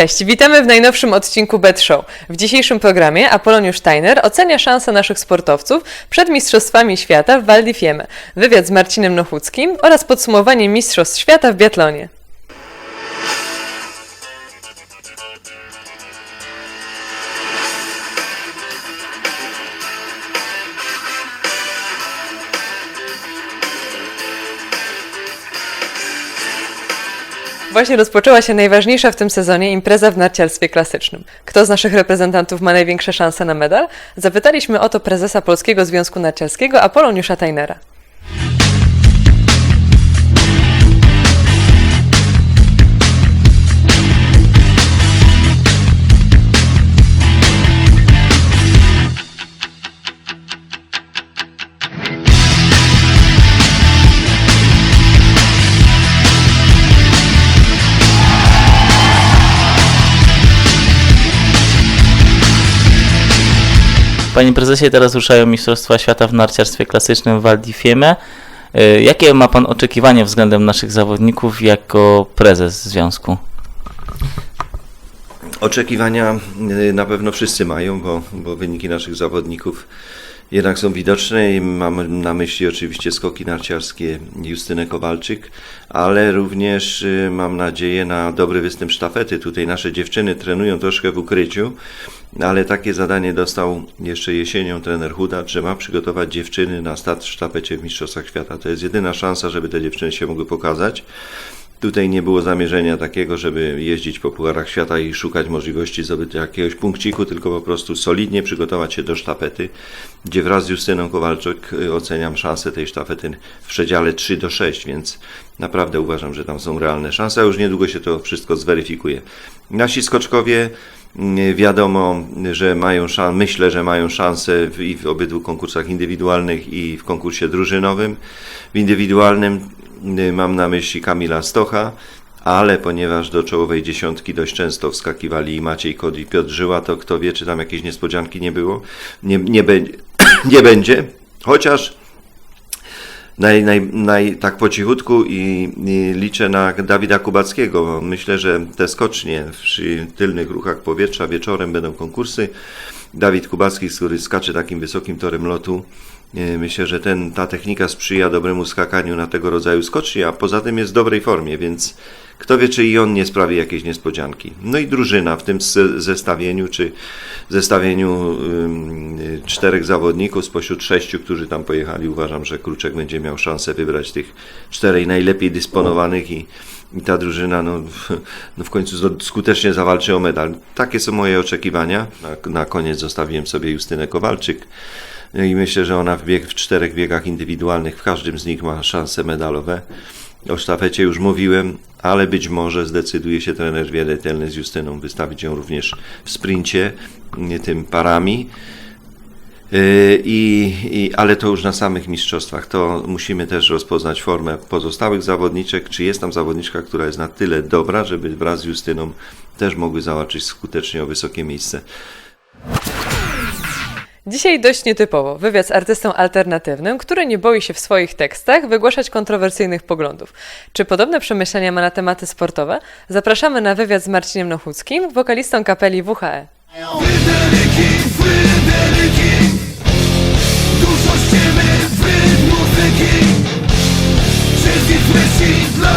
Cześć, witamy w najnowszym odcinku Bet Show. W dzisiejszym programie Apoloniusz Steiner ocenia szanse naszych sportowców przed Mistrzostwami Świata w Val di Fiemme, wywiad z Marcinem Nochuckim oraz podsumowanie Mistrzostw Świata w biatlonie. Właśnie rozpoczęła się najważniejsza w tym sezonie impreza w narciarstwie klasycznym. Kto z naszych reprezentantów ma największe szanse na medal? Zapytaliśmy o to prezesa Polskiego Związku Narciarskiego Apoloniusza Steinera. Panie prezesie, teraz ruszają Mistrzostwa Świata w narciarstwie klasycznym w Val di Fiemme. Y, Jakie ma Pan oczekiwania względem naszych zawodników jako prezes związku? Oczekiwania y, na pewno wszyscy mają, bo, bo wyniki naszych zawodników jednak są widoczne i mam na myśli oczywiście skoki narciarskie Justyny Kowalczyk, ale również y, mam nadzieję na dobry występ sztafety. Tutaj nasze dziewczyny trenują troszkę w ukryciu, ale takie zadanie dostał jeszcze jesienią trener Hudacz, że ma przygotować dziewczyny na start w sztafecie w Mistrzostwach Świata. To jest jedyna szansa, żeby te dziewczyny się mogły pokazać. Tutaj nie było zamierzenia takiego, żeby jeździć po Pucharach Świata i szukać możliwości zdobycia jakiegoś punkciku, tylko po prostu solidnie przygotować się do sztafety, gdzie wraz z Justyną Kowalczyk y, oceniam szansę tej sztafety w przedziale 3 do 6, więc naprawdę uważam, że tam są realne szanse, a już niedługo się to wszystko zweryfikuje. Nasi skoczkowie wiadomo, że mają szansę, myślę, że mają szansę w, i w obydwu konkursach indywidualnych i w konkursie drużynowym. W indywidualnym y, mam na myśli Kamila Stocha, ale ponieważ do czołowej dziesiątki dość często wskakiwali Maciej Kod i Piotr Żyła, to kto wie, czy tam jakieś niespodzianki nie było, nie, nie, będzie, nie będzie, chociaż naj, naj, naj, tak po cichutku i, i liczę na Dawida Kubackiego. Myślę, że te skocznie przy tylnych ruchach powietrza wieczorem będą konkursy. Dawid Kubacki, który skacze takim wysokim torem lotu, myślę, że ten, ta technika sprzyja dobremu skakaniu na tego rodzaju skoczni, a poza tym jest w dobrej formie, więc kto wie, czy i on nie sprawi jakiejś niespodzianki. No i drużyna w tym zestawieniu, czy zestawieniu czterech zawodników spośród sześciu, którzy tam pojechali, uważam, że Kruczek będzie miał szansę wybrać tych czterej najlepiej dysponowanych i, i ta drużyna no, no w końcu skutecznie zawalczy o medal. Takie są moje oczekiwania. Na, na koniec zostawiłem sobie Justynę Kowalczyk. No i myślę, że ona w, bieg, w czterech biegach indywidualnych, w każdym z nich ma szanse medalowe. O sztafecie już mówiłem, ale być może zdecyduje się trener Wieletelny z Justyną wystawić ją również w sprincie, tym parami. Yy, I, i, ale to już na samych mistrzostwach. To musimy też rozpoznać formę pozostałych zawodniczek. Czy jest tam zawodniczka, która jest na tyle dobra, żeby wraz z Justyną też mogły zawalczyć skutecznie o wysokie miejsce. Dzisiaj dość nietypowo. Wywiad z artystą alternatywnym, który nie boi się w swoich tekstach wygłaszać kontrowersyjnych poglądów. Czy podobne przemyślenia ma na tematy sportowe? Zapraszamy na wywiad z Marcinem Nochuckim, wokalistą kapeli WHE. Myśli dla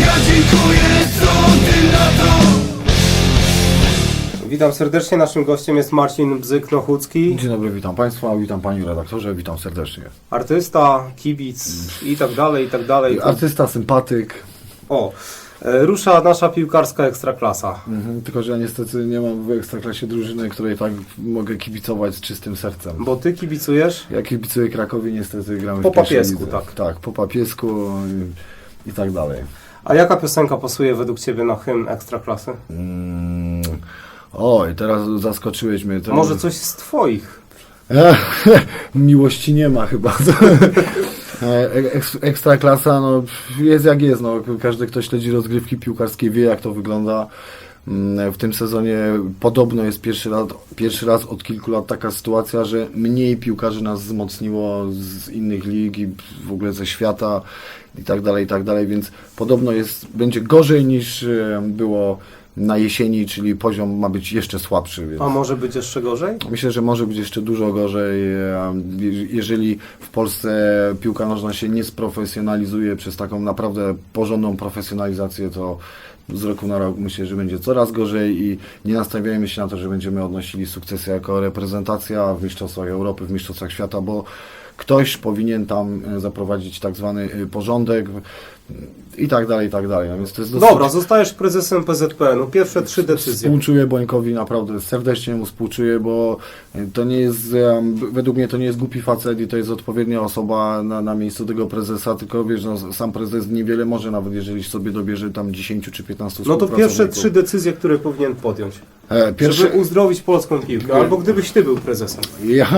Ja dziękuję, co ty na to Witam serdecznie. Naszym gościem jest Marcin Bzyk-Nochucki, Dzień dobry, witam Państwa, witam Panie redaktorze, witam serdecznie. artysta, kibic i tak dalej, i tak dalej. Artysta, sympatyk, O, e, rusza nasza piłkarska ekstraklasa. mhm, tylko że ja niestety nie mam w Ekstraklasie drużyny, której tak mogę kibicować z czystym sercem. Bo ty kibicujesz? Ja kibicuję Krakowi, niestety gramy Po w pierwszej papiesku, lidze. tak. Tak, po papiesku i, i tak dalej. A jaka piosenka pasuje według ciebie na hymn ekstraklasy? Mm, oj, teraz zaskoczyłeś mnie. To... Może coś z twoich? Miłości nie ma chyba. E, Eks, ekstraklasa no, jest jak jest. No. Każdy, kto śledzi rozgrywki piłkarskie, wie jak to wygląda. Mm, W tym sezonie podobno jest pierwszy raz, pierwszy raz od kilku lat taka sytuacja, że mniej piłkarzy nas wzmocniło z innych lig i w ogóle ze świata i tak dalej, i tak dalej, więc podobno jest, będzie gorzej niż e, było na jesieni, czyli poziom ma być jeszcze słabszy. Więc... A może być jeszcze gorzej? Myślę, że może być jeszcze dużo gorzej, jeżeli w Polsce piłka nożna się nie sprofesjonalizuje przez taką naprawdę porządną profesjonalizację, to z roku na rok myślę, że będzie coraz gorzej i nie nastawiajmy się na to, że będziemy odnosili sukcesy jako reprezentacja w Mistrzostwach Europy, w Mistrzostwach Świata, bo ktoś powinien tam e, zaprowadzić tak zwany e, porządek i tak dalej, i tak dalej. No więc to jest dosyć... Dobra, zostajesz prezesem PZPN-u. Pierwsze trzy decyzje. Współczuję Bońkowi, naprawdę serdecznie mu współczuję, bo to nie jest, em, według mnie to nie jest głupi facet i to jest odpowiednia osoba na, na miejscu tego prezesa, tylko wiesz, no, sam prezes niewiele może, nawet jeżeli sobie dobierze tam 10 czy 15 No to pierwsze trzy decyzje, które powinien podjąć, E, Pierwsze, żeby uzdrowić polską piłkę. Albo gdybyś ty był prezesem. Ja,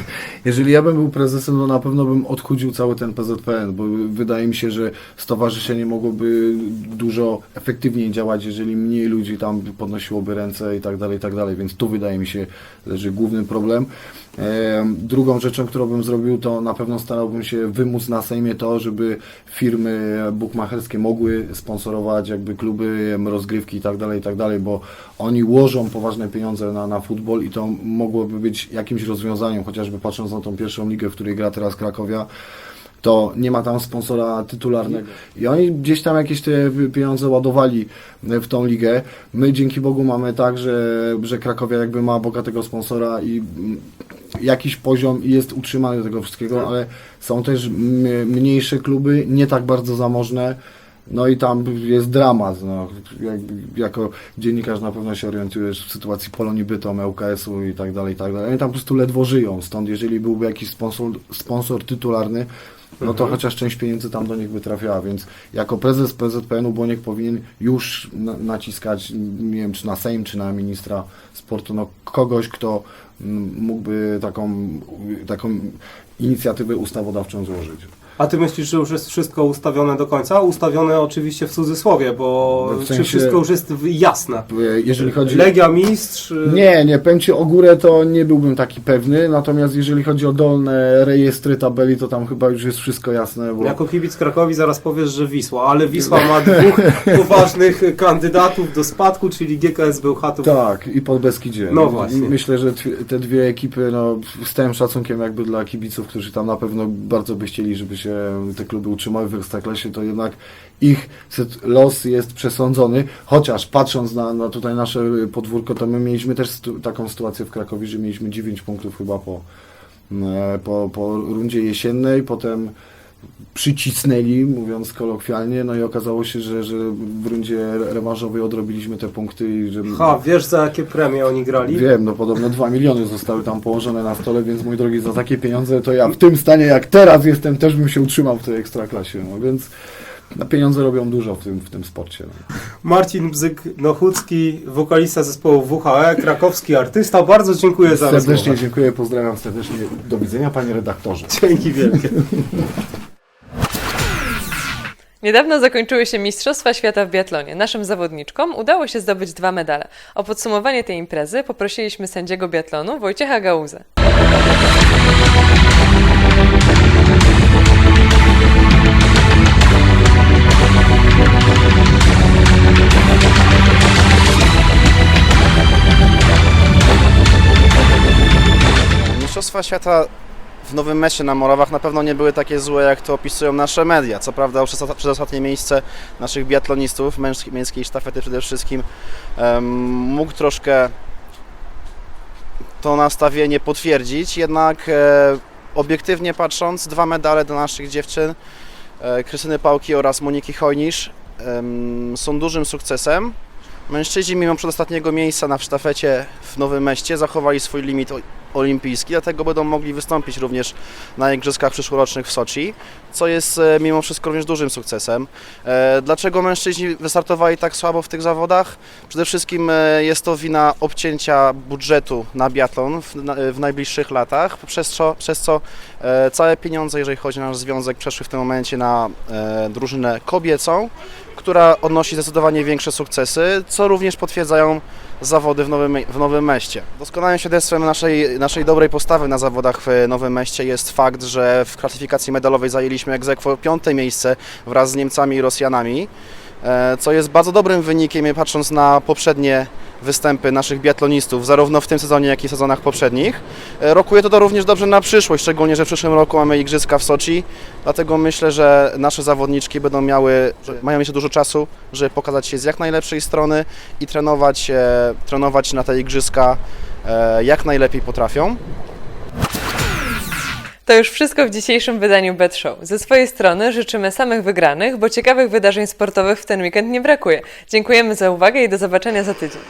jeżeli ja bym był prezesem, to na pewno bym odchudził cały ten PZPN, bo wydaje mi się, że stowarzyszenie mogłoby dużo efektywniej działać, jeżeli mniej ludzi tam podnosiłoby ręce i tak dalej, i tak dalej, więc tu wydaje mi się leży główny problem. Drugą rzeczą, którą bym zrobił, to na pewno starałbym się wymóc na Sejmie to, żeby firmy bukmacherskie mogły sponsorować jakby kluby, rozgrywki i tak dalej, i tak dalej, bo oni łożą poważne pieniądze na, na futbol i to mogłoby być jakimś rozwiązaniem, chociażby patrząc na tą pierwszą ligę, w której gra teraz Krakowia, to nie ma tam sponsora tytularnego. I oni gdzieś tam jakieś te pieniądze ładowali w tą ligę. My dzięki Bogu mamy tak, że, że Krakowia jakby ma bogatego sponsora i jakiś poziom jest utrzymany tego wszystkiego, ale są też mniejsze kluby, nie tak bardzo zamożne. No i tam jest dramat. No. Jak, jako dziennikarz na pewno się orientujesz w sytuacji Polonii Bytom, ŁKS-u i tak dalej, i tak dalej. Oni tam po prostu ledwo żyją. Stąd jeżeli byłby jakiś sponsor, sponsor tytularny, no to chociaż część pieniędzy tam do nich by trafiała, więc jako prezes PZPN-u Boniek powinien już na, naciskać, nie wiem, czy na Sejm, czy na ministra sportu, no kogoś, kto mm, mógłby taką, taką inicjatywę ustawodawczą złożyć. A ty myślisz, że już jest wszystko ustawione do końca? Ustawione oczywiście w cudzysłowie, bo No w czy sensie- wszystko już jest jasne? Jeżeli chodzi... Legia mistrz? y, Nie, nie, powiem Ci o górę to nie byłbym taki pewny, natomiast jeżeli chodzi o dolne rejestry tabeli, to tam chyba już jest wszystko jasne, bo... Jako kibic Krakowi zaraz powiesz, że Wisła, ale Wisła ma dwóch poważnych kandydatów do spadku, czyli GKS Bełchatów. Tak, i pod Beskidzie. No właśnie. Myślę, że te dwie ekipy, no, z całym szacunkiem jakby dla kibiców, którzy tam na pewno bardzo by chcieli, żeby się te kluby utrzymały w Ekstraklasie, to jednak ich los jest przesądzony, chociaż patrząc na, na tutaj nasze podwórko, to my mieliśmy też stu- taką sytuację w Krakowie, że mieliśmy 9 punktów chyba po, e, po, po rundzie jesiennej, potem przycisnęli, mówiąc kolokwialnie, no i okazało się, że, że w rundzie rewanżowej odrobiliśmy te punkty i że... Ha, wiesz za jakie premie oni grali? Wiem, no podobno 2 miliony zostały tam położone na stole, więc mój drogi, za takie pieniądze to ja w tym stanie jak teraz jestem, też bym się utrzymał w tej ekstraklasie, no więc no, pieniądze robią dużo w tym, w tym sporcie. No. Marcin Bzyk-Nochucki, wokalista zespołu WHE, krakowski artysta. Bardzo dziękuję za Serdecznie rozmowę. dziękuję, pozdrawiam serdecznie, do widzenia panie redaktorze. Dzięki wielkie. Niedawno zakończyły się Mistrzostwa Świata w biatlonie. Naszym zawodniczkom udało się zdobyć dwa medale. O podsumowanie tej imprezy poprosiliśmy sędziego biatlonu Wojciecha Gałuzę. Mistrzostwa Świata w Nowym Mesie na Morawach na pewno nie były takie złe, jak to opisują nasze media. Co prawda przez, ostatnie miejsce naszych biatlonistów, męskiej, sztafety przede wszystkim, mógł troszkę to nastawienie potwierdzić, jednak e, obiektywnie patrząc, dwa medale dla naszych dziewczyn, e, Krystyny Pałki oraz Moniki Hojnisz, są dużym sukcesem. Mężczyźni mimo przedostatniego miejsca na sztafecie w Nowym Meście zachowali swój limit olimpijski, dlatego będą mogli wystąpić również na Igrzyskach przyszłorocznych w Soczi, co jest e, mimo wszystko również dużym sukcesem. E, Dlaczego mężczyźni wystartowali tak słabo w tych zawodach? Przede wszystkim e, jest to wina obcięcia budżetu na biatlon w, na, w najbliższych latach, przez co, przez co całe pieniądze, jeżeli chodzi o nasz związek, przeszły w tym momencie na drużynę kobiecą, która odnosi zdecydowanie większe sukcesy, co również potwierdzają zawody w Nowym, w Nowym Meście. Doskonałym świadectwem naszej, naszej dobrej postawy na zawodach w Nowym Meście jest fakt, że w klasyfikacji medalowej zajęliśmy egzekwo piąte miejsce wraz z Niemcami i Rosjanami, e, co jest bardzo dobrym wynikiem, patrząc na poprzednie występy naszych biatlonistów, zarówno w tym sezonie, jak i w sezonach poprzednich. E, Rokuje to, to również dobrze na przyszłość, szczególnie, że w przyszłym roku mamy Igrzyska w Soczi, dlatego myślę, że nasze zawodniczki będą miały, mają jeszcze dużo czasu, żeby pokazać się z jak najlepszej strony i trenować, e, trenować na te Igrzyska e, jak najlepiej potrafią. To już wszystko w dzisiejszym wydaniu Bet Show. Ze swojej strony życzymy samych wygranych, bo ciekawych wydarzeń sportowych w ten weekend nie brakuje. Dziękujemy za uwagę i do zobaczenia za tydzień.